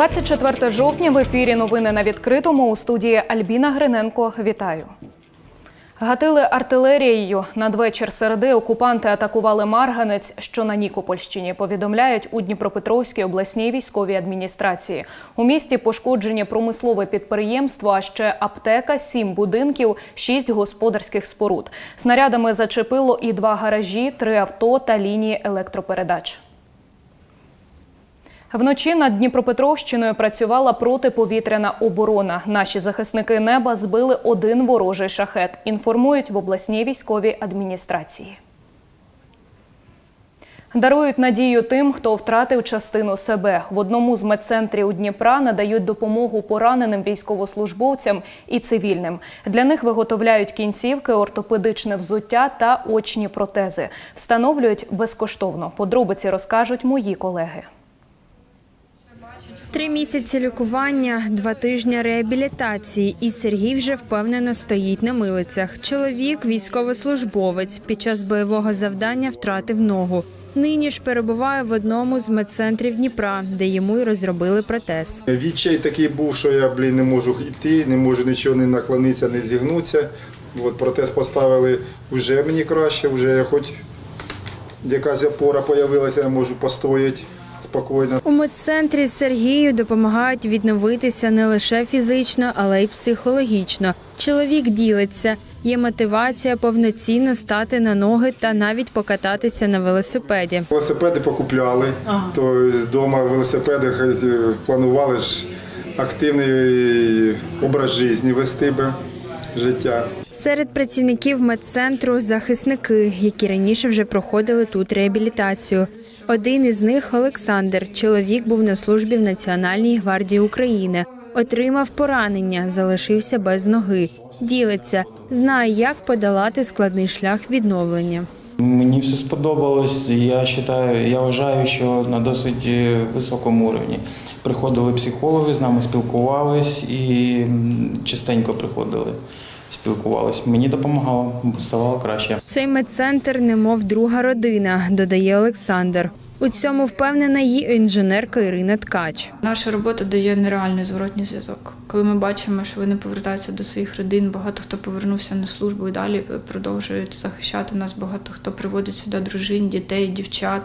24 жовтня в ефірі новини на відкритому у студії Альбіна Гриненко. Вітаю. Гатили артилерією. Надвечір середи окупанти атакували Марганець, що на Нікопольщині. Повідомляють у Дніпропетровській обласній військовій адміністрації. У місті пошкоджені промислове підприємство, а ще аптека, сім будинків, шість господарських споруд. Снарядами зачепило і два гаражі, три авто та лінії електропередач. Вночі над Дніпропетровщиною працювала протиповітряна оборона. Наші захисники неба збили один ворожий шахет. Інформують в обласній військовій адміністрації. Дарують надію тим, хто втратив частину себе. В одному з медцентрів Дніпра надають допомогу пораненим військовослужбовцям і цивільним. Для них виготовляють кінцівки, ортопедичне взуття та очні протези. Встановлюють безкоштовно. Подробиці розкажуть мої колеги. Три місяці лікування, два тижні реабілітації, і Сергій вже впевнено стоїть на милицях. Чоловік, військовослужбовець, під час бойового завдання втратив ногу. Нині ж перебуває в одному з медцентрів Дніпра, де йому й розробили протез. Відчай такий був, що я блін, не можу йти, не можу нічого не наклонитися, не зігнутися. От, протез поставили вже мені краще, вже я хоч якась опора з'явилася, я можу постояти спокійно. У медцентрі Сергію допомагають відновитися не лише фізично, але й психологічно. Чоловік ділиться. Є мотивація повноцінно стати на ноги та навіть покататися на велосипеді. Велосипеди покупляли, то вдома велосипеди планували ж активний образ життя вести би життя. Серед працівників медцентру захисники, які раніше вже проходили тут реабілітацію. Один із них Олександр. Чоловік був на службі в Національній гвардії України. Отримав поранення, залишився без ноги. Ділиться, знає, як подолати складний шлях відновлення. Мені все сподобалось. Я вважаю, я вважаю, що на досить е, високому рівні. Приходили психологи, з нами спілкувались і частенько приходили, спілкувались. Мені допомагало, бо ставало краще. Цей медцентр немов друга родина, додає Олександр. У цьому впевнена її інженерка Ірина Ткач. Наша робота дає нереальний зворотній зв'язок. Коли ми бачимо, що вони повертаються до своїх родин, багато хто повернувся на службу і далі продовжують захищати нас. Багато хто приводить сюди дружин, дітей, дівчат,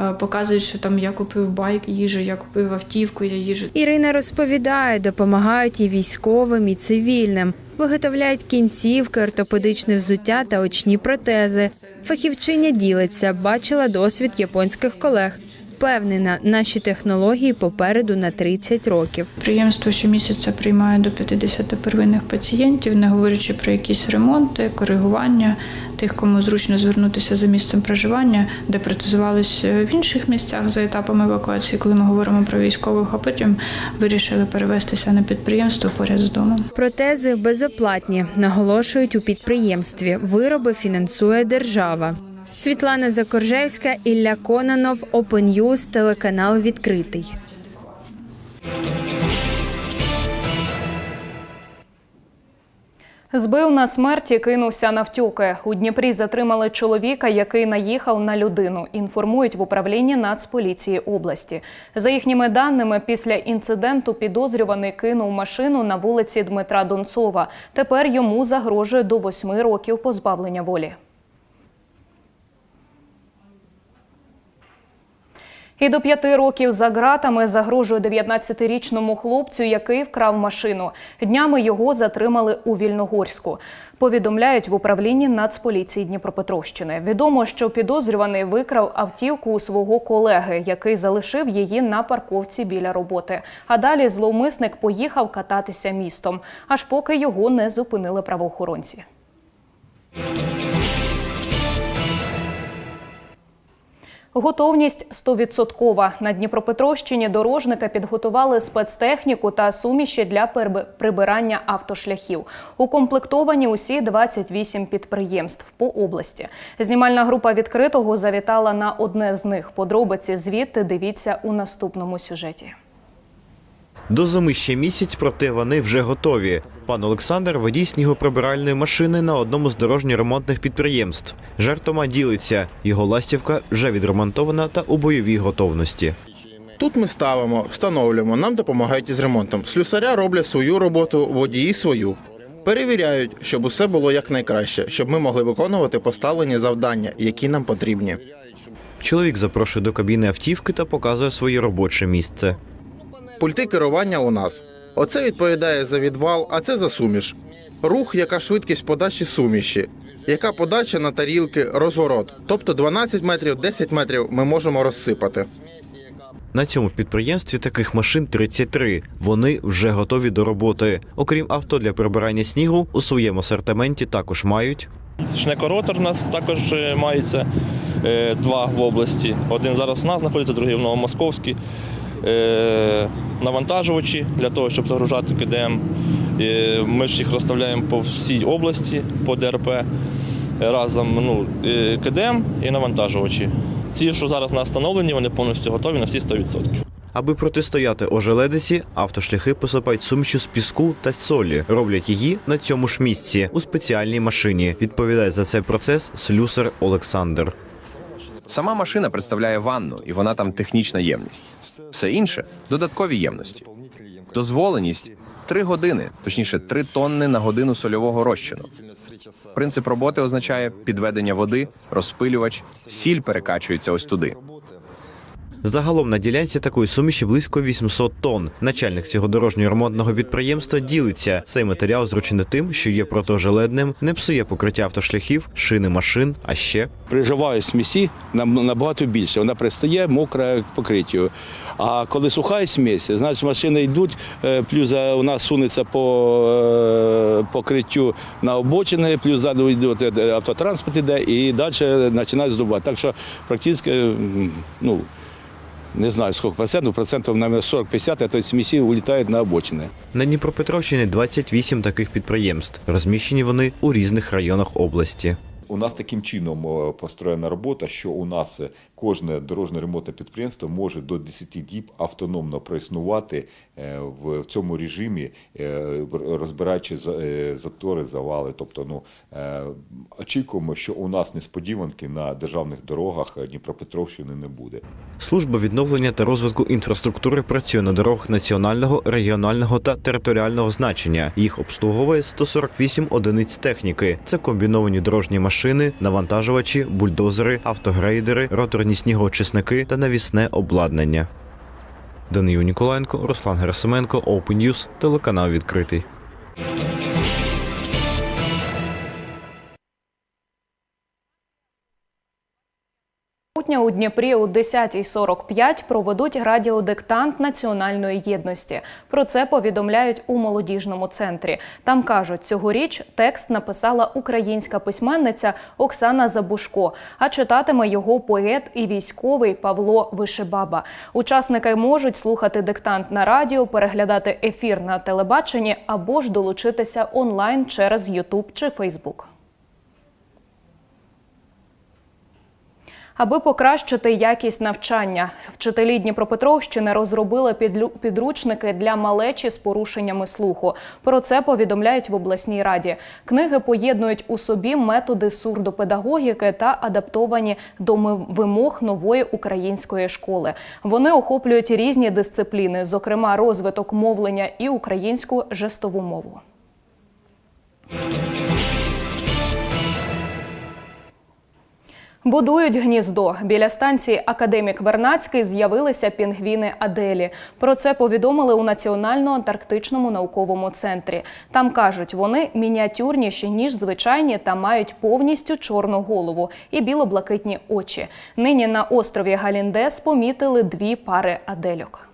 е, показують, що там я купив байк, їжу, я купив автівку, я їжу. Ірина розповідає, допомагають і військовим, і цивільним. Виготовляють кінцівки, ортопедичне взуття та очні протези. Фахівчиня ділиться, бачила досвід японських колег. Впевнена, наші технології попереду на 30 років. Підприємство щомісяця приймає до 50 первинних пацієнтів, не говорячи про якісь ремонти, коригування тих, кому зручно звернутися за місцем проживання, де протезувались в інших місцях за етапами евакуації, коли ми говоримо про військових, а потім вирішили перевестися на підприємство поряд з домом. Протези безоплатні, наголошують у підприємстві. Вироби фінансує держава. Світлана Закоржевська, Ілля Кононов, Open News, телеканал відкритий. Збив на смерть і кинувся навтюки. У Дніпрі затримали чоловіка, який наїхав на людину. Інформують в управлінні Нацполіції області. За їхніми даними, після інциденту підозрюваний кинув машину на вулиці Дмитра Донцова. Тепер йому загрожує до восьми років позбавлення волі. І до п'яти років за ґратами загрожує 19-річному хлопцю, який вкрав машину. Днями його затримали у Вільногорську. Повідомляють в управлінні Нацполіції Дніпропетровщини. Відомо, що підозрюваний викрав автівку у свого колеги, який залишив її на парковці біля роботи. А далі зловмисник поїхав кататися містом, аж поки його не зупинили правоохоронці. Готовність 100%. На Дніпропетровщині дорожники підготували спецтехніку та суміші для прибирання автошляхів. Укомплектовані усі 28 підприємств по області. Знімальна група відкритого завітала на одне з них. Подробиці звідти дивіться у наступному сюжеті. До зими ще місяць, проте вони вже готові. Пан Олександр водій снігоприбиральної машини на одному з дорожньо-ремонтних підприємств. Жартома ділиться. Його ластівка вже відремонтована та у бойовій готовності. Тут ми ставимо, встановлюємо, нам допомагають із ремонтом. Слюсаря роблять свою роботу, водії свою. Перевіряють, щоб усе було якнайкраще, щоб ми могли виконувати поставлені завдання, які нам потрібні. Чоловік запрошує до кабіни автівки та показує своє робоче місце. Пульти керування у нас. Оце відповідає за відвал, а це за суміш. Рух, яка швидкість подачі суміші, яка подача на тарілки, розворот. Тобто 12 метрів, 10 метрів ми можемо розсипати. На цьому підприємстві таких машин 33. Вони вже готові до роботи. Окрім авто для прибирання снігу, у своєму асортименті також мають Шнекоротор у нас також е, мається е, два в області. Один зараз у нас знаходиться, другий в Новомосковській. Е, Навантажувачі для того, щоб загружати КДМ. Ми ж їх розставляємо по всій області по ДРП. Разом ну, КДМ і навантажувачі. Ці, що зараз на встановлені, вони повністю готові на всі 100%. Аби протистояти ожеледиці, автошляхи посипають сумішю з піску та солі. Роблять її на цьому ж місці у спеціальній машині. Відповідає за цей процес слюсар Олександр. Сама машина представляє ванну, і вона там технічна ємність. Все інше додаткові ємності. Дозволеність 3 години, точніше 3 тонни на годину сольового розчину. Принцип роботи означає підведення води, розпилювач, сіль перекачується ось туди. Загалом на ділянці такої суміші близько 800 тонн. Начальник цього дорожнього ремонтного підприємства ділиться. Цей матеріал зручний тим, що є протижеледним, не псує покриття автошляхів, шини машин, а ще Приживає смісі набагато більше. Вона пристає мокра покриттю. А коли суха смесь, значить машини йдуть, е, плюс у нас сунеться по е, покриттю на обочини, плюс ззаду йде е, автотранспорт іде і далі починають здувати. Так що практично, ну, не знаю скільки процентів, процентів, мабуть, 40-50, а то смісі улітають на обочини. на Дніпропетровщині 28 таких підприємств. Розміщені вони у різних районах області. У нас таким чином е, построєна робота, що у нас е, кожне дорожнє ремонтне підприємство може до 10 діб автономно проіснувати е, в цьому режимі, розбираючи затори, завали. Тобто, ну очікуємо, що у нас несподіванки на державних дорогах Дніпропетровщини не буде. Служба відновлення та розвитку інфраструктури працює на дорогах національного, регіонального та територіального значення. Їх обслуговує 148 одиниць техніки. Це комбіновані дорожні машини, навантажувачі, бульдозери, автогрейдери, роторні снігоочисники та навісне обладнання. Данию Ніколаєнко, Руслан Герасименко, Open News, телеканал відкритий. У Дніпрі о 10.45 проведуть радіодиктант національної єдності. Про це повідомляють у молодіжному центрі. Там кажуть, цьогоріч текст написала українська письменниця Оксана Забушко, а читатиме його поет і військовий Павло Вишибаба. Учасники можуть слухати диктант на радіо, переглядати ефір на телебаченні або ж долучитися онлайн через YouTube чи Facebook. Аби покращити якість навчання, вчителі Дніпропетровщини розробили підручники для малечі з порушеннями слуху. Про це повідомляють в обласній раді. Книги поєднують у собі методи сурдопедагогіки та адаптовані до вимог нової української школи. Вони охоплюють різні дисципліни, зокрема розвиток мовлення і українську жестову мову. Будують гніздо. Біля станції Академік Вернацький з'явилися пінгвіни Аделі. Про це повідомили у Національно-антарктичному науковому центрі. Там кажуть, вони мініатюрніші ніж звичайні та мають повністю чорну голову і біло-блакитні очі. Нині на острові Галіндес помітили дві пари адельок.